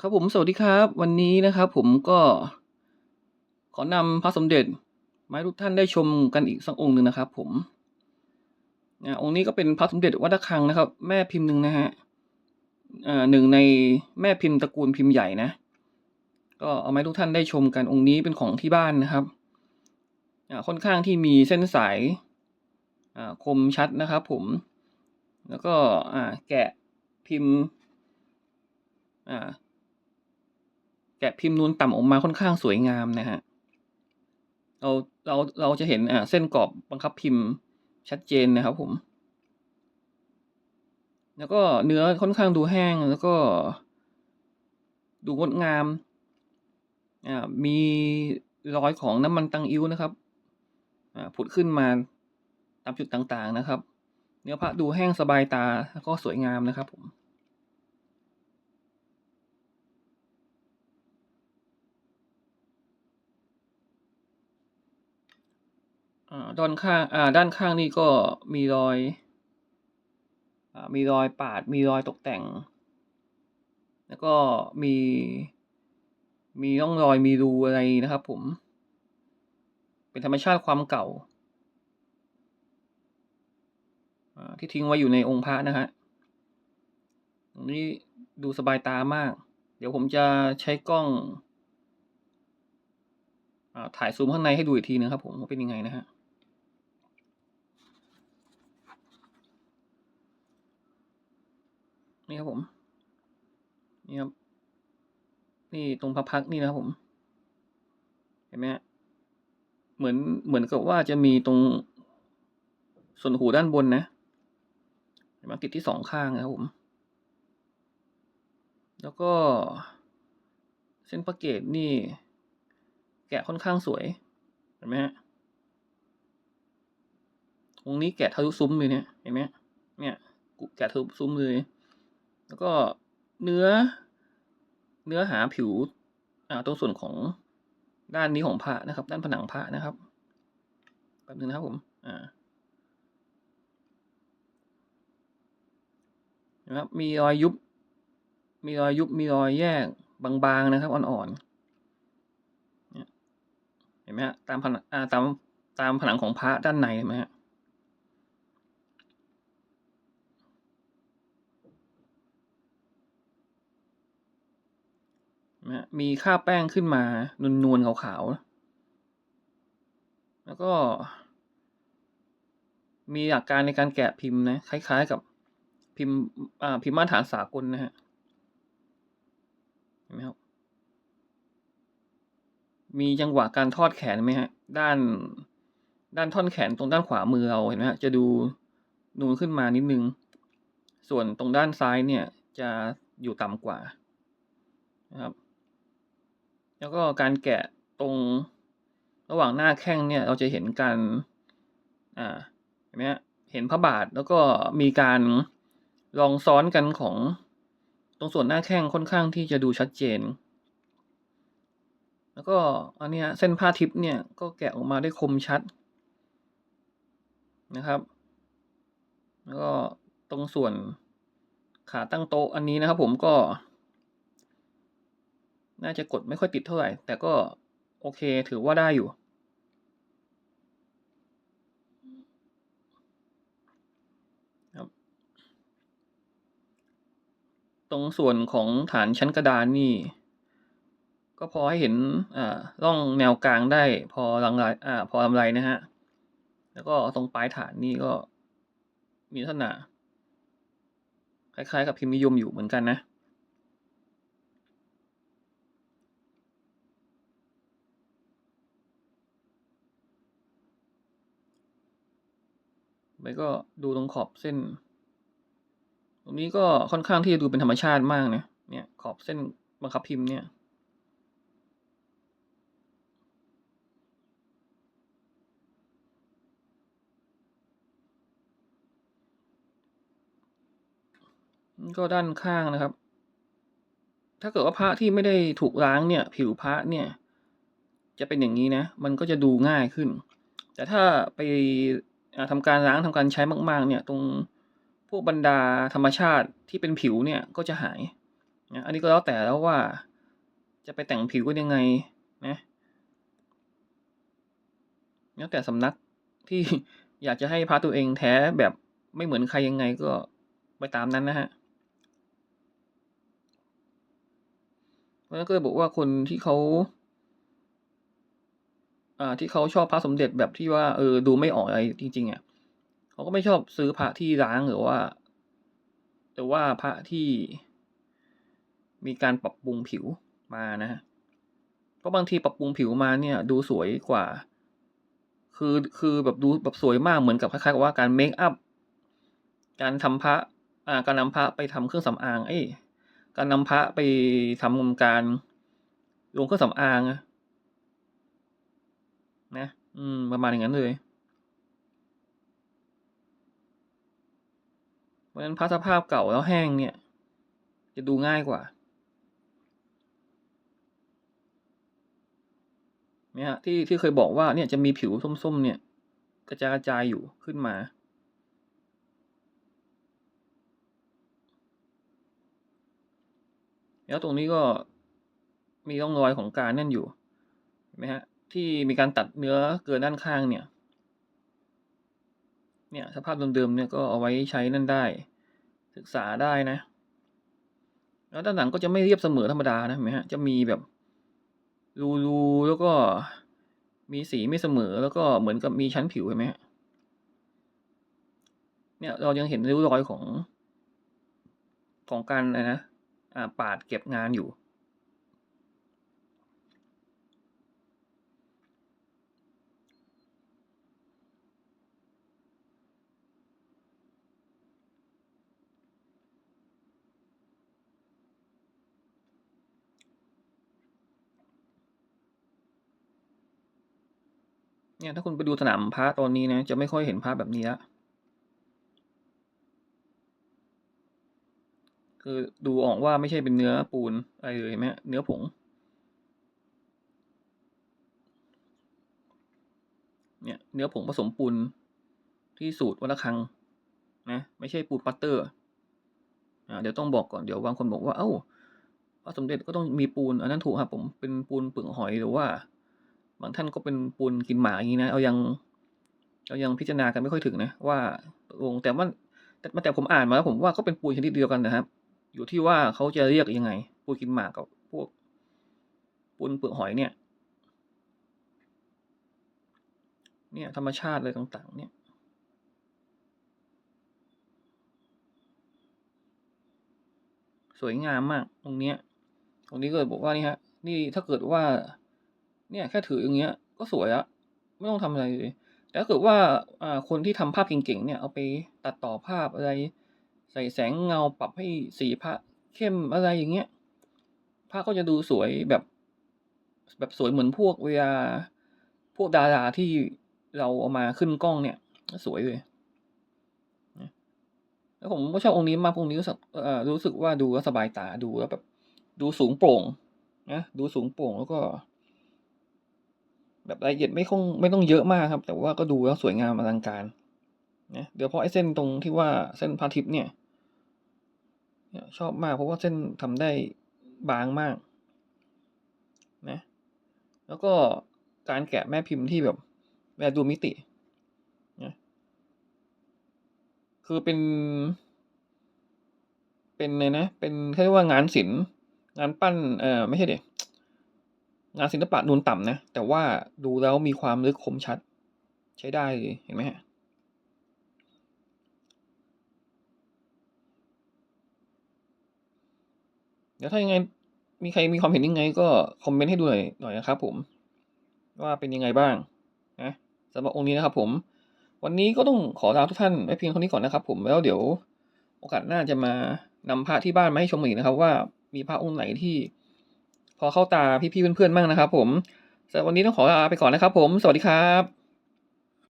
ครับผมสวัสดีครับ วันนี้นะครับ ผมก็ ขอนำพระสมเด็จมาให้ทุกท่านได้ชมกันอีกสักองค์หนึ่งนะครับ ผมอ่าองค์นี้ก็เป็นพระสมเด็จวัดระฆังนะครับ แม่พิมพ์หนึ่งนะฮะหนึ่งในแม่พิมพ์ตระกูลพิมพ์ใหญ่นะ ก็เอามาให้ทุกท่านได้ชมกันองค์นี้เป็นของที่บ้านนะครับค่อนข้างที่มีเส้นสายคมชัดนะครับ ผม แล้วก็แกะพิมพ์ แกะพิมพ์นูนต่ำออกมาค่อนข้างสวยงามนะฮะเราเราเราจะเห็นอ่าเส้นกรอบบังคับพิมพ์ชัดเจนนะครับผม แล้วก็เนื้อค่อนข้างดูแห้งแล้วก็ ดูงดงามอ่ามีรอยของน้ำมันตังอิ้วนะครับอ่าผุดขึ้นมาตามจุดต่างๆนะครับ เนื้อพระดูแห้งสบายตาแล้วก็สวยงามนะครับผม ด้านข้างอ่าด้านข้างนี่ก็มีรอยอมีรอยปาด มีรอยตกแต่ง แล้วก็มี มีร่องรอยมีรูอะไรนะครับผม เป็นธรรมชาติความเก่าที่ทิ้งไว้อยู่ในองค์พระนะฮะตรงนี้ดูสบายตามาก เดี๋ยวผมจะใช้กล้องอถ่ายซูมข้างในให้ดูอีกทีนะครับผมว่าเป็นยังไงนะฮะ นี่ครับผม นี่ครับ นี่ตรงพักนี่นะครับผม เห็นไหมฮะเหมือนเหมือนกับว่าจะมีตรงส่วนหูด้านบนนะเห็นไหมติดที่สองข้างนะครับผม แล้วก็ เส้นพระเกศนี่ แกะค่อนข้างสวย เห็นไหมฮะองนี้แกะทะลุซุ้มเลยเนี่ย เห็นไหมเนี่ย แกะทะลุซุ้มเลย แล้วก็เนื้อ เนื้อหาผิวอ่าตรงส่วนของด้านนี้ของพระนะครับ ด้านผนังพระนะครับแป๊บนึงนะครับผมอ่านไหมครับมีรอยยุบ มีรอยยุบ มีรอยแยกบางๆนะครับอ่อนๆเนี่ยเห็นไหมฮะตามผนังอ่าตามตามผนังของพระด้านในเห็นไหมฮะ นะฮะ มีค่าแป้งขึ้นมานวลๆขาวๆ แล้วก็ มีหลักการในการแกะพิมพ์นะ คล้ายๆกับพิมพ์อ่าพิมพ์มาตรฐานสากลนะฮะเห็นไหมครับ มีจังหวะการทอดแขนไหมฮะ ด้านด้านท่อนแขนตรงด้านขวามือเราเห็นไหมฮะ จะดูนูนขึ้นมานิดนึง ส่วนตรงด้านซ้ายเนี่ยจะอยู่ต่ำกว่านะครับ แล้วก็การแกะตรงระหว่างหน้าแข้งเนี่ยเราจะเห็นการอ่าเห็นไหมเห็นพระบาทแล้วก็มีการรองซ้อนกันของตรงส่วนหน้าแข้งค่อนข้างที่จะดูชัดเจน แล้วก็อันนี้เส้นผ้าทิพย์เนี่ยก็แกะออกมาได้คมชัดนะครับ แล้วก็ตรงส่วนขาตั้งโต๊ะอันนี้นะครับผมก็ น่าจะกดไม่ค่อยติดเท่าไหร่ แต่ก็โอเคถือว่าได้อยู่ครับตรงส่วนของฐานชั้นกระดานนี่ ก็พอให้เห็นอ่าร่องแนวกลางได้พอลังไรอ่าพอลำไรนะฮะ แล้วก็ตรงปลายฐานนี่ก็มีลักษณะคล้ายๆกับพิมพ์นิยมอยู่เหมือนกันนะ ไปก็ดูตรงขอบเส้น ตรงนี้ก็ค่อนข้างที่จะดูเป็นธรรมชาติมากนะเนี่ยขอบเส้นบังคับพิมพ์เนี่ยก็ด้านข้างนะครับ ถ้าเกิดว่าพระที่ไม่ได้ถูกล้างเนี่ย ผิวพระเนี่ย จะเป็นอย่างนี้นะ มันก็จะดูง่ายขึ้น แต่ถ้าไป อ่าทำการล้างทำการใช้มากๆ เนี่ยตรงพวกบรรดาธรรมชาติที่เป็นผิวเนี่ยก็จะหายนะอันนี้ก็แล้วแต่แล้วว่าจะไปแต่งผิวกันยังไงนะแล้วแต่สำนักที่อยากจะให้พระตัวเองแท้แบบไม่เหมือนใครยังไงก็ไปตามนั้นนะฮะเพราะฉะนั้นก็เลยบอกว่าคนที่เขา อ่าที่เขาชอบพระสมเด็จแบบที่ว่าเออดูไม่ออกอะไรจริง ๆอะเขาก็ไม่ชอบซื้อพระที่ร้างหรือว่าหรือว่าพระที่มีการปรับปรุงผิวมานะฮะเพราะบางทีปรับปรุงผิวมาเนี่ย ดูสวยกว่า คือคือแบบดูแบบสวยมากเหมือนกับคล้ายๆกับว่าการเมคอัพการทำพระอ่าการนำพระไปทำเครื่องสำอาง เอ้ยการนำพระไปทำการลงเครื่องสำอาง นะ อืม ประมาณอย่างนั้นเลย เพราะฉะนั้นพระสภาพเก่าแล้วแห้งเนี่ย จะดูง่ายกว่าเนี่ยฮะที่ที่เคยบอกว่าเนี่ยจะมีผิวส้มๆเนี่ย กระจายกระจายอยู่ขึ้นมา แล้วตรงนี้ก็มีร่องรอยของการนั่นอยู่เห็นไหมฮะ ที่มีการตัดเนื้อเกินด้านข้างเนี่ย เนี่ยสภาพเดิมๆเนี่ยก็เอาไว้ใช้นั่นได้ ศึกษาได้นะ แล้วด้านหลังก็จะไม่เรียบเสมอธรรมดานะเห็นไหมฮะจะมีแบบรูๆแล้วก็มีสีไม่เสมอแล้วก็เหมือนกับมีชั้นผิวเห็นไหมฮะเนี่ยเรายังเห็นริ้วรอยของของการอะนะ อ่าปาดเก็บงานอยู่ เนี่ยถ้าคุณไปดูสนามพระตอนนี้นะ จะไม่ค่อยเห็นพระแบบนี้ละคือดูออกว่าไม่ใช่เป็นเนื้อปูนอะไรเลยเห็นไหมเนื้อผง เนี่ยเนื้อผงผสมปูนที่สูตรวัดระฆังนะไม่ใช่ปูนปัตเตอร์อ่าเดี๋ยวต้องบอกก่อนเดี๋ยวบางคนบอกว่า เอ้าพระสมเด็จก็ต้องมีปูนอันนั้นถูกครับผมเป็นปูนเปลือกหอยหรือว่า บางท่านก็เป็นปูนกินหมาอย่างนี้นะ เอายังเอายังพิจารณากันไม่ค่อยถึงนะว่าตกลงแต่ว่าแต่แต่ผมอ่านมาแล้วผมว่าก็เป็นปูนชนิดเดียวกันนะครับ อยู่ที่ว่าเขาจะเรียกยังไง ปูนกินหมากกับพวกปูนเปลือกหอยเนี่ย เนี่ย ธรรมชาติเลยต่าง ๆ เนี่ยสวยงามมากตรงเนี้ย ตรงนี้ก็บอกว่านี่ฮะ นี่ถ้าเกิดว่า เนี่ยแค่ถืออย่างเงี้ยก็สวยละไม่ต้องทำอะไรเลยแต่ถ้าเกิดว่าคนที่ทำภาพเก่งๆเนี่ยเอาไปตัดต่อภาพอะไร ใส่แสงเงาปรับให้สีพระเข้มอะไรอย่างเงี้ยภาพก็จะดูสวยแบบ แบบสวยเหมือนพวกเวลาพวกดาราที่เราเอามาขึ้นกล้องเนี่ยสวยเลยแล้วผมก็ชอบองค์นี้มากองค์นี้รู้สึกรู้สึกว่าดูแล้วสบายตาดูแล้วแบบ ดูสูงโปร่งนะดูสูงโปร่งแล้วก็ แบบรายละเอียดไม่คงไม่ต้องเยอะมากครับ แต่ว่าก็ดูแล้วสวยงามอลังการนะเดี๋ยวพอไอ้เส้นตรงที่ว่าเส้นพาทิพย์เนี่ย ชอบมากเพราะว่าเส้นทำได้บางมากนะแล้วก็การแกะแม่พิมพ์ที่แบบแวดูมิตินะคือเป็น เป็นเลยนะ เป็นแค่ว่างานศิลป์งานปั้นเอ่อไม่ใช่เด็ก งานศิลปะนูนต่ำนะ แต่ว่าดูแล้วมีความลึกคมชัด ใช้ได้เลยเห็นไหมฮะเดี๋ยวถ้ายังไงมีใครมีความเห็นยังไง ก็คอมเมนต์ให้ดูหน่อยหน่อยนะครับ ผม ว่าเป็นยังไงบ้างนะสำหรับองค์นี้นะครับ ผม วันนี้ก็ต้องขอลาทุกท่านไว้เพียงเท่านี้ก่อนนะครับ ผมแล้วเดี๋ยว โอกาสหน้าจะมานำพระที่บ้านมาให้ชมอีกนะครับ ว่ามีพระองค์ไหนที่ พอเข้าตาพี่ๆเพื่อนๆบ้างนะครับผมสำหรับวันนี้ต้องขอลาไปก่อนนะครับผม สวัสดีครับ